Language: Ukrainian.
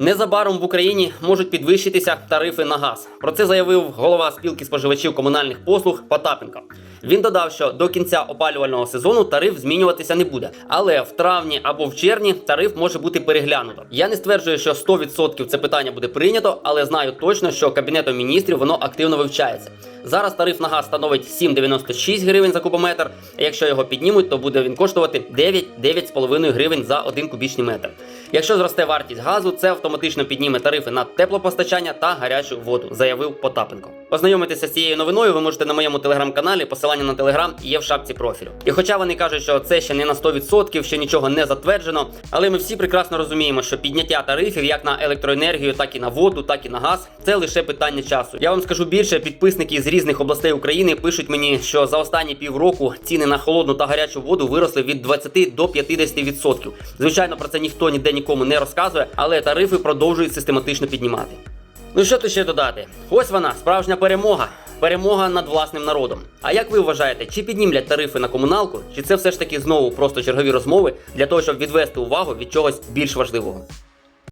Незабаром в Україні можуть підвищитися тарифи на газ. Про це заявив голова спілки споживачів комунальних послуг Потапенко. Він додав, що до кінця опалювального сезону тариф змінюватися не буде, але в травні або в червні тариф може бути переглянуто. Я не стверджую, що 100% це питання буде прийнято, але знаю точно, що кабінетом міністрів воно активно вивчається. Зараз тариф на газ становить 7,96 гривень за кубометр. Якщо його піднімуть, то буде він коштувати 9-9,5 гривень за 1 кубічний метр. Якщо зросте вартість газу, це автоматично підніме тарифи на теплопостачання та гарячу воду, заявив Потапенко. Ознайомитися з цією новиною ви можете на моєму телеграм-каналі. Посилання на телеграм є в шапці профілю. І хоча вони кажуть, що це ще не на 100%, ще нічого не затверджено, але ми всі прекрасно розуміємо, що підняття тарифів як на електроенергію, так і на воду, так і на газ це лише питання часу. Я вам скажу більше, підписники з різних областей України пишуть мені, що за останні півроку ціни на холодну та гарячу воду виросли від 20 до 50%. Звичайно, про це ніхто ніде нікому не розказує, але тарифи продовжують систематично піднімати. Ну що тут ще додати? Ось вона, справжня перемога. Перемога над власним народом. А як ви вважаєте, чи піднімлять тарифи на комуналку, чи це все ж таки знову просто чергові розмови для того, щоб відвести увагу від чогось більш важливого?